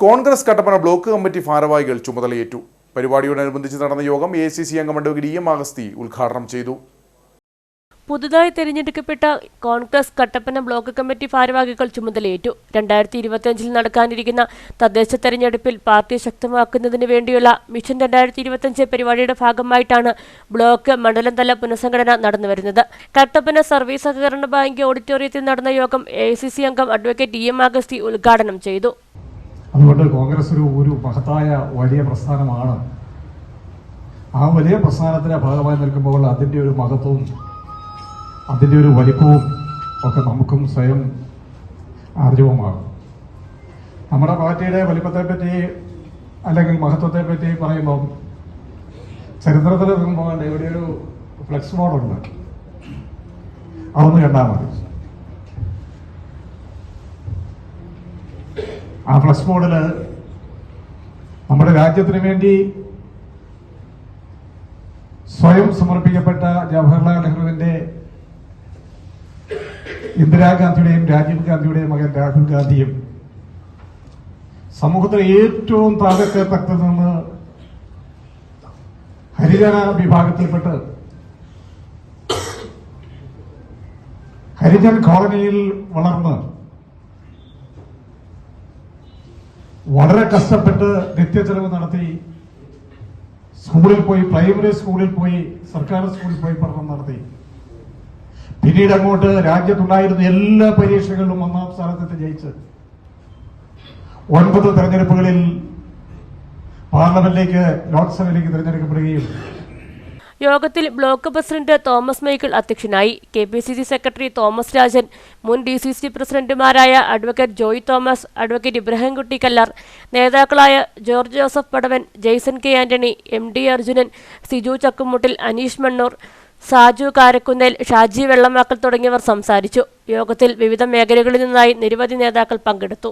Congress Kattappana block committee ഭാരവാഹികൾ ചുമതലയേറ്റു. പരിപാടിയോടനുബന്ധിച്ച് നടന്ന യോഗം എ സി സി അംഗം അഡ്വക്കേറ്റ് എം അഗസ്തി ഉദ്ഘാടനം ചെയ്തു. പുതുതായി തിരഞ്ഞെടുക്കപ്പെട്ട കോൺഗ്രസ് കട്ടപ്പന ബ്ലോക്ക് കമ്മിറ്റി ഭാരവാഹികൾ ചുമതലയേറ്റു. രണ്ടായിരത്തി ഇരുപത്തിയഞ്ചിൽ നടക്കാനിരിക്കുന്ന തദ്ദേശ തെരഞ്ഞെടുപ്പിൽ പാർട്ടി ശക്തമാക്കുന്നതിന് വേണ്ടിയുള്ള മിഷൻ രണ്ടായിരത്തി ഇരുപത്തിയഞ്ച് പരിപാടിയുടെ ഭാഗമായിട്ടാണ് ബ്ലോക്ക് മണ്ഡലം തല പുനഃസംഘടന നടന്നുവരുന്നത്. കട്ടപ്പന സർവീസ് സഹകരണ ബാങ്ക് ഓഡിറ്റോറിയത്തിൽ നടന്ന യോഗം എ അംഗം അഡ്വക്കേറ്റ് ഇ എം അഗസ്തി ഉദ്ഘാടനം ചെയ്തു. അതുകൊണ്ട് കോൺഗ്രസ് ഒരു ഒരു മഹത്തായ വലിയ പ്രസ്ഥാനമാണ്. ആ വലിയ പ്രസ്ഥാനത്തിന്റെ ഭാഗമായി നിൽക്കുമ്പോൾ അതിന്റെ ഒരു മഹത്വവും അതിന്റെ ഒരു വലിപ്പവും ഒക്കെ നമുക്കും സ്വയം ആർജവമാകും നമ്മുടെ പാർട്ടിയുടെ വലിപ്പത്തെപ്പറ്റി അല്ലെങ്കിൽ മഹത്വത്തെ പറ്റി പറയുമ്പോൾ ചരിത്രത്തിൽ നോക്കുമ്പോൾ ഇവിടെ ഒരു ഫ്ലെക്സ് ബോർഡുണ്ട് അതൊന്ന് കണ്ടാൽ മതി. ആ ഫ്ലക്സ് മോഡൽ നമ്മുടെ രാജ്യത്തിന് വേണ്ടി സ്വയം സമർപ്പിക്കപ്പെട്ട ജവഹർലാൽ നെഹ്റുവിന്റെ ഇന്ദിരാഗാന്ധിയുടെയും രാജീവ് ഗാന്ധിയുടെയും മകൻ രാഹുൽ ഗാന്ധിയും സമൂഹത്തിലെ ഏറ്റവും താഴത്തെ തക്കത്തിൽ നിന്ന് ഹരിജന വിഭാഗത്തിൽപ്പെട്ട് ഹരിജൻ കോളനിയിൽ വളർന്ന് വളരെ കഷ്ടപ്പെട്ട് നിത്യചെലവ് നടത്തി സ്കൂളിൽ പോയി പ്രൈമറി സ്കൂളിൽ പോയി സർക്കാർ സ്കൂളിൽ പോയി പഠനം നടത്തി. പിന്നീട് അങ്ങോട്ട് രാജ്യത്തുണ്ടായിരുന്ന എല്ലാ പരീക്ഷകളിലും ഒന്നാം സ്ഥാനത്തെത്തി ജയിച്ച്. ഒൻപത് തെരഞ്ഞെടുപ്പുകളിൽ പാർലമെന്റിലേക്ക് ലോക്സഭയിലേക്ക് തിരഞ്ഞെടുക്കപ്പെടുകയും യോഗത്തിൽ ബ്ലോക്ക് പ്രസിഡന്റ് തോമസ് മൈക്കിൾ അധ്യക്ഷനായി. K P C C secretary Thomas Rajan മുൻ ഡി സി സി പ്രസിഡന്റുമാരായ advocate Joy Thomas advocate Ibrahimkutty Kallar നേതാക്കളായ George Joseph Padavan Jaison K Antony M D Arjunan Siju Chakkumuttil Aneesh Mannoor Saju Karakkunnel Shaji Vellamakkal തുടങ്ങിയവർ സംസാരിച്ചു. യോഗത്തിൽ വിവിധ മേഖലകളിൽ നിന്നായി നിരവധി നേതാക്കൾ പങ്കെടുത്തു.